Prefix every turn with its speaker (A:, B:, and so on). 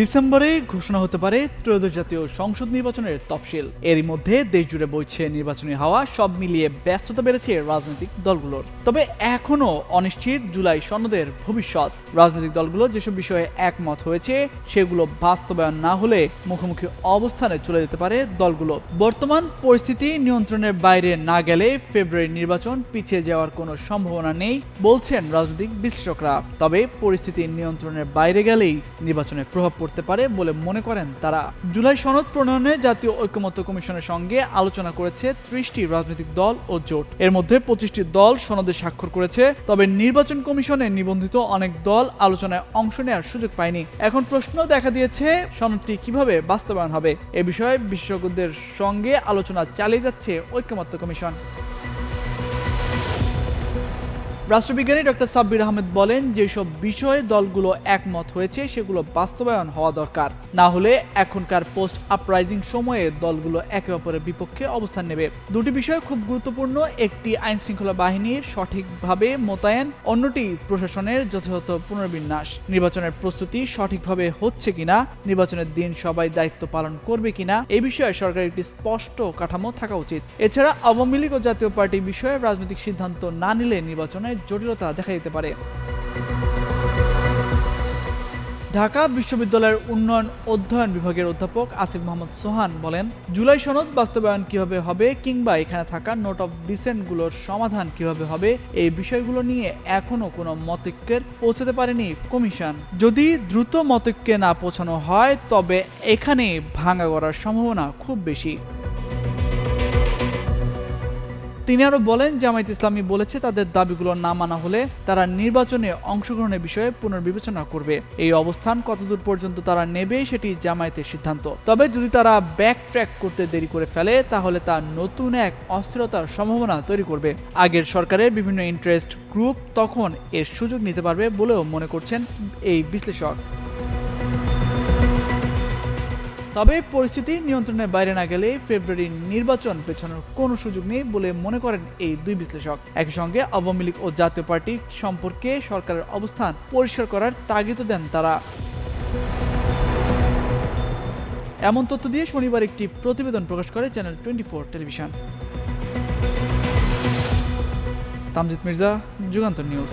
A: ডিসেম্বরে ঘোষণা হতে পারে ত্রয়োদশ জাতীয় সংসদ নির্বাচনের তফসিল। এরই মধ্যে দেশ জুড়ে বইছে নির্বাচনী হাওয়া, সব মিলিয়ে ব্যস্ততা বেড়েছে রাজনৈতিক দলগুলোর। তবে এখনও অনিশ্চিত জুলাই সনদের ভবিষ্যৎ। রাজনৈতিক দলগুলো যেসব বিষয়ে একমত হয়েছে, সেগুলো বাস্তবায়ন না হলে মুখোমুখি অবস্থানে চলে যেতে পারে দলগুলো। বর্তমান পরিস্থিতি নিয়ন্ত্রণের বাইরে না গেলে ফেব্রুয়ারি নির্বাচন পিছিয়ে যাওয়ার কোনো সম্ভাবনা নেই, বলছেন রাজনৈতিক বিশ্লেষকরা। তবে পরিস্থিতি নিয়ন্ত্রণের বাইরে গেলেই নির্বাচনের প্রভাব পড়তে পারে বলে মনে করেন তারা। জুলাই সনদ প্রণয়নে জাতীয় ঐক্যমত্য কমিশনের সঙ্গে আলোচনা করেছে ত্রিশটি রাজনৈতিক দল ও জোট। এর মধ্যে পঁচিশটি দল সনদে স্বাক্ষর করেছে, তবে নির্বাচন কমিশনে নিবন্ধিত অনেক দল আলোচনায় অংশ নেওয়ার সুযোগ পায়নি। এখন প্রশ্ন দেখা দিয়েছে সনদটি কীভাবে বাস্তবায়ন হবে? এ বিষয়ে বিশেষজ্ঞদের সঙ্গে আলোচনা চালিয়ে যাচ্ছে ঐক্যমত্য কমিশন। রাষ্ট্রবিজ্ঞানী ডক্টর সাব্বির আহমেদ বলেন, যেসব বিষয়ে দলগুলো একমত হয়েছে, সেগুলো বাস্তবায়ন হওয়া দরকার। না হলে এখনকার পোস্ট আপরাইজিং সময়ে দলগুলো একে অপরের বিপক্ষে অবস্থান নেবে। দুটি বিষয় খুব গুরুত্বপূর্ণ। একটি আইন শৃঙ্খলা বাহিনীর সঠিকভাবে মোতায়েন, অন্যটি প্রশাসনের যথাযথ পুনর্বিন্যাস। নির্বাচনের প্রস্তুতি সঠিকভাবে হচ্ছে কিনা, নির্বাচনের দিন সবাই দায়িত্ব পালন করবে কিনা, এ বিষয়ে সরকারের একটি স্পষ্ট কাঠামো থাকা উচিত। এছাড়া আওয়ামী লীগ ও জাতীয় পার্টি বিষয়ে রাজনৈতিক সিদ্ধান্ত না নিলে নির্বাচনে জটিলতা দেখা দিতে পারে। ঢাকা বিশ্ববিদ্যালয়ের উন্নয়ন অধ্যয়ন বিভাগের অধ্যাপক আসিফ মোহাম্মদ সোহান বলেন, জুলাই সনদ বাস্তবায়ন কীভাবে হবে কিংবা এখানে থাকা নোট অফ ডিসেন্টগুলোর সমাধান কীভাবে হবে, এই বিষয়গুলো নিয়ে এখনও কোনো মতৈক্যের পৌঁছাতে পারেনি কমিশন। যদি দ্রুত মতৈক্যে না পৌঁছানো হয়, তবে এখানে ভাঙা করার সম্ভাবনা খুব বেশি। তিনি আরও বলেন, জামায়াত ইসলামী বলেছে তাদের দাবিগুলো না মানা হলে তারা নির্বাচনে অংশগ্রহণের বিষয়ে পুনর্বিবেচনা করবে। এই অবস্থান কতদূর পর্যন্ত তারা নেবে সেটি জামায়াতের সিদ্ধান্ত। তবে যদি তারা ব্যাক ট্র্যাক করতে দেরি করে ফেলে, তাহলে তা নতুন এক অস্থিরতার সম্ভাবনা তৈরি করবে। আগের সরকারের বিভিন্ন ইন্টারেস্ট গ্রুপ তখন এর সুযোগ নিতে পারবে বলেও মনে করছেন এই বিশ্লেষক। তবে পরিস্থিতি নিয়ন্ত্রণের বাইরে না গেলে ফেব্রুয়ারির নির্বাচন পেছানোর কোনো সুযোগ নেই বলে মনে করেন এই দুই বিশ্লেষক। একই সঙ্গে আওয়ামী লীগ ও জাতীয় পার্টি সম্পর্কে সরকারের অবস্থান পরিষ্কার করার তাগিদ দেন তারা। এমন তথ্য দিয়ে শনিবার একটি প্রতিবেদন প্রকাশ করে channel twenty four television. Tamjid Mirza, Jugantor news.